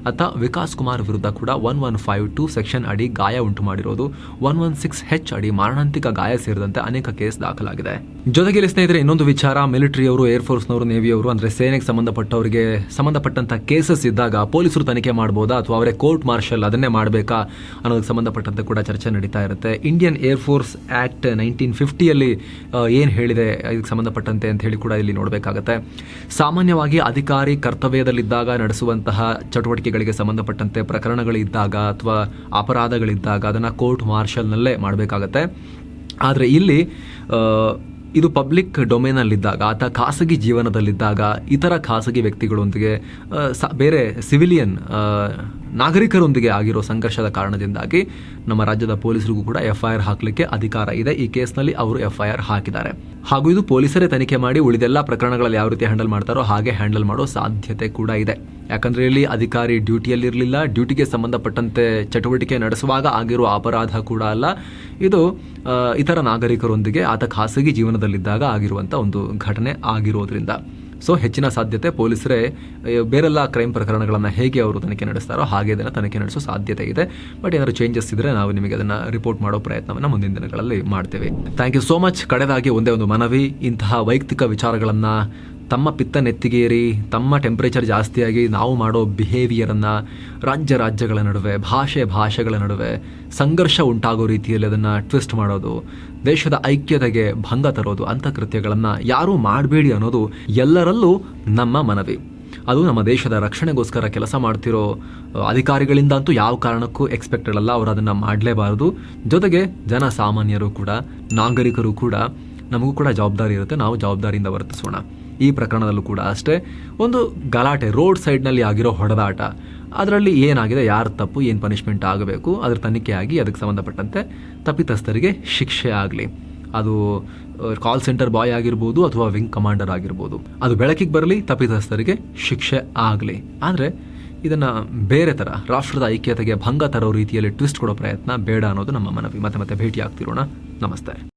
ಅತ್ತ ವಿಕಾಸ್ ಕುಮಾರ್ ವಿರುದ್ಧ ಕೂಡ one one five two section ಅಡಿ ಗಾಯ ಉಂಟು ಮಾಡಿರೋದು. ಒನ್ ಒನ್ ಸಿಕ್ಸ್ ಹೆಚ್ ಅಡಿ ಮಾರಣಾಂತಿಕ ಗಾಯ ಸೇರಿದಂತೆ ಅನೇಕ ಕೇಸ್ ದಾಖಲಾಗಿದೆ. ಜೊತೆಗೆ ಇಲ್ಲಿ ಸ್ನೇಹಿತರೆ, ಇನ್ನೊಂದು ವಿಚಾರ. ಮಿಲಿಟರಿಯವರು ಏರ್ಫೋರ್ಸ್ನವರು ನೇವಿಯವರು ಅಂದರೆ ಸೇನೆಗೆ ಸಂಬಂಧಪಟ್ಟವರಿಗೆ ಸಂಬಂಧಪಟ್ಟಂಥ ಕೇಸಸ್ ಇದ್ದಾಗ ಪೊಲೀಸರು ತನಿಖೆ ಮಾಡ್ಬೋದಾ ಅಥವಾ ಅವರೇ ಕೋರ್ಟ್ ಮಾರ್ಷಲ್ ಅದನ್ನೇ ಮಾಡಬೇಕಾ ಅನ್ನೋದಕ್ಕೆ ಸಂಬಂಧಪಟ್ಟಂತೆ ಕೂಡ ಚರ್ಚೆ ನಡೀತಾ ಇರುತ್ತೆ. Indian air force act nineteen ಫಿಫ್ಟಿಯಲ್ಲಿ ಏನು ಹೇಳಿದೆ? ಇದಕ್ಕೆ ಸಂಬಂಧಪಟ್ಟಂತೆ ಅಂತ ಹೇಳಿ ಕೂಡ ಇಲ್ಲಿ ನೋಡಬೇಕಾಗತ್ತೆ. ಸಾಮಾನ್ಯವಾಗಿ ಅಧಿಕಾರಿ ಕರ್ತವ್ಯದಲ್ಲಿದ್ದಾಗ ನಡೆಸುವಂತಹ ಚಟುವಟಿಕೆಗಳಿಗೆ ಸಂಬಂಧಪಟ್ಟಂತೆ ಪ್ರಕರಣಗಳಿದ್ದಾಗ ಅಥವಾ ಅಪರಾಧಗಳಿದ್ದಾಗ ಅದನ್ನು ಕೋರ್ಟ್ ಮಾರ್ಷಲ್ನಲ್ಲೇ ಮಾಡಬೇಕಾಗತ್ತೆ. ಆದರೆ ಇಲ್ಲಿ ಇದು ಪಬ್ಲಿಕ್ ಡೊಮೇನಲ್ಲಿದ್ದಾಗ ಅಥವಾ ಖಾಸಗಿ ಜೀವನದಲ್ಲಿದ್ದಾಗ ಇತರ ಖಾಸಗಿ ವ್ಯಕ್ತಿಗಳೊಂದಿಗೆ ಸ, ಬೇರೆ ಸಿವಿಲಿಯನ್ ನಾಗರಿಕರೊಂದಿಗೆ ಆಗಿರೋ ಸಂಘರ್ಷದ ಕಾರಣದಿಂದಾಗಿ ನಮ್ಮ ರಾಜ್ಯದ ಪೊಲೀಸರಿಗೂ ಕೂಡ ಎಫ್ ಐ ಆರ್ ಹಾಕಲಿಕ್ಕೆ ಅಧಿಕಾರ ಇದೆ. ಈ ಕೇಸ್ನಲ್ಲಿ ಅವರು ಎಫ್ ಐ ಆರ್ ಹಾಕಿದ್ದಾರೆ. ಹಾಗೂ ಇದು ಪೊಲೀಸರೇ ತನಿಖೆ ಮಾಡಿ ಉಳಿದೆಲ್ಲ ಪ್ರಕರಣಗಳಲ್ಲಿ ಯಾವ ರೀತಿ ಹ್ಯಾಂಡಲ್ ಮಾಡ್ತಾರೋ ಹಾಗೆ ಹ್ಯಾಂಡಲ್ ಮಾಡೋ ಸಾಧ್ಯತೆ ಕೂಡ ಇದೆ. ಯಾಕಂದ್ರೆ ಇಲ್ಲಿ ಅಧಿಕಾರಿ ಡ್ಯೂಟಿಯಲ್ಲಿರಲಿಲ್ಲ. ಡ್ಯೂಟಿಗೆ ಸಂಬಂಧಪಟ್ಟಂತೆ ಚಟುವಟಿಕೆ ನಡೆಸುವಾಗ ಆಗಿರುವ ಅಪರಾಧ ಕೂಡ ಅಲ್ಲ. ಇದು ಇತರ ನಾಗರಿಕರೊಂದಿಗೆ ಆತ ಖಾಸಗಿ ಜೀವನದಲ್ಲಿದ್ದಾಗ ಆಗಿರುವಂಥ ಒಂದು ಘಟನೆ ಆಗಿರೋದ್ರಿಂದ. ಸೊ ಹೆಚ್ಚಿನ ಸಾಧ್ಯತೆ ಪೊಲೀಸರೇ ಬೇರೆಲ್ಲ ಕ್ರೈಮ್ ಪ್ರಕರಣಗಳನ್ನು ಹೇಗೆ ಅವರು ತನಿಖೆ ನಡೆಸ್ತಾರೋ ಹಾಗೆ ಅದನ್ನು ತನಿಖೆ ನಡೆಸೋ ಸಾಧ್ಯತೆ ಇದೆ. ಬಟ್ ಏನಾದರೂ ಚೇಂಜಸ್ ಇದ್ದರೆ ನಾವು ನಿಮಗೆ ಅದನ್ನು ರಿಪೋರ್ಟ್ ಮಾಡೋ ಪ್ರಯತ್ನವನ್ನು ಮುಂದಿನ ದಿನಗಳಲ್ಲಿ ಮಾಡ್ತೇವೆ. ಥ್ಯಾಂಕ್ ಯು ಸೋ ಮಚ್ ಕಡೆದಾಗಿ ಒಂದೇ ಒಂದು ಮನವಿ. ಇಂತಹ ವೈಯಕ್ತಿಕ ವಿಚಾರಗಳನ್ನು ತಮ್ಮ ಪಿತ್ತ ನೆತ್ತಿಗೇರಿ ತಮ್ಮ ಟೆಂಪ್ರೇಚರ್ ಜಾಸ್ತಿಯಾಗಿ ನಾವು ಮಾಡೋ ಬಿಹೇವಿಯರನ್ನು ರಾಜ್ಯ ರಾಜ್ಯಗಳ ನಡುವೆ, ಭಾಷೆ ಭಾಷೆಗಳ ನಡುವೆ ಸಂಘರ್ಷ ಉಂಟಾಗೋ ರೀತಿಯಲ್ಲಿ ಅದನ್ನು ಟ್ವಿಸ್ಟ್ ಮಾಡೋದು, ದೇಶದ ಐಕ್ಯತೆಗೆ ಭಂಗ ತರೋದು ಅಂಥ ಕೃತ್ಯಗಳನ್ನು ಯಾರೂ ಮಾಡಬೇಡಿ ಅನ್ನೋದು ಎಲ್ಲರಲ್ಲೂ ನಮ್ಮ ಮನವಿ. ಅದು ನಮ್ಮ ದೇಶದ ರಕ್ಷಣೆಗೋಸ್ಕರ ಕೆಲಸ ಮಾಡ್ತಿರೋ ಅಧಿಕಾರಿಗಳಿಂದ ಅಂತೂ ಯಾವ ಕಾರಣಕ್ಕೂ ಎಕ್ಸ್ಪೆಕ್ಟೆಡ್ ಅಲ್ಲ, ಅವರು ಅದನ್ನು ಮಾಡಲೇಬಾರದು. ಜೊತೆಗೆ ಜನಸಾಮಾನ್ಯರು ಕೂಡ, ನಾಗರಿಕರು ಕೂಡ, ನಮಗೂ ಕೂಡ ಜವಾಬ್ದಾರಿ ಇರುತ್ತೆ, ನಾವು ಜವಾಬ್ದಾರಿಯಿಂದ ವರ್ತಿಸೋಣ. ಈ ಪ್ರಕರಣದಲ್ಲೂ ಕೂಡ ಅಷ್ಟೇ. ಒಂದು ಗಲಾಟೆ ರೋಡ್ ಸೈಡ್ನಲ್ಲಿ ಆಗಿರೋ ಹೊಡೆದಾಟ, ಅದರಲ್ಲಿ ಏನಾಗಿದೆ, ಯಾರು ತಪ್ಪು, ಏನು ಪನಿಷ್ಮೆಂಟ್ ಆಗಬೇಕು, ಅದರ ತನಿಖೆ ಆಗಿ ಅದಕ್ಕೆ ಸಂಬಂಧಪಟ್ಟಂತೆ ತಪ್ಪಿತಸ್ಥರಿಗೆ ಶಿಕ್ಷೆ ಆಗಲಿ. ಅದು ಕಾಲ್ ಸೆಂಟರ್ ಬಾಯ್ ಆಗಿರ್ಬೋದು ಅಥವಾ ವಿಂಗ್ ಕಮಾಂಡರ್ ಆಗಿರ್ಬೋದು. ಅದು ಬೆಳಕಿಗೆ ಬರಲಿ, ತಪ್ಪಿತಸ್ಥರಿಗೆ ಶಿಕ್ಷೆ ಆಗಲಿ. ಆದರೆ, ಇದನ್ನು ಬೇರೆ ಥರ ರಾಷ್ಟ್ರದ ಐಕ್ಯತೆಗೆ ಭಂಗ ತರೋ ರೀತಿಯಲ್ಲಿ ಟ್ವಿಸ್ಟ್ ಕೊಡೋ ಪ್ರಯತ್ನ ಬೇಡ ಅನ್ನೋದು ನಮ್ಮ ಮನವಿ. ಮತ್ತೆ ಮತ್ತೆ ಭೇಟಿ ಆಗ್ತಿರೋಣ ನಮಸ್ತೆ.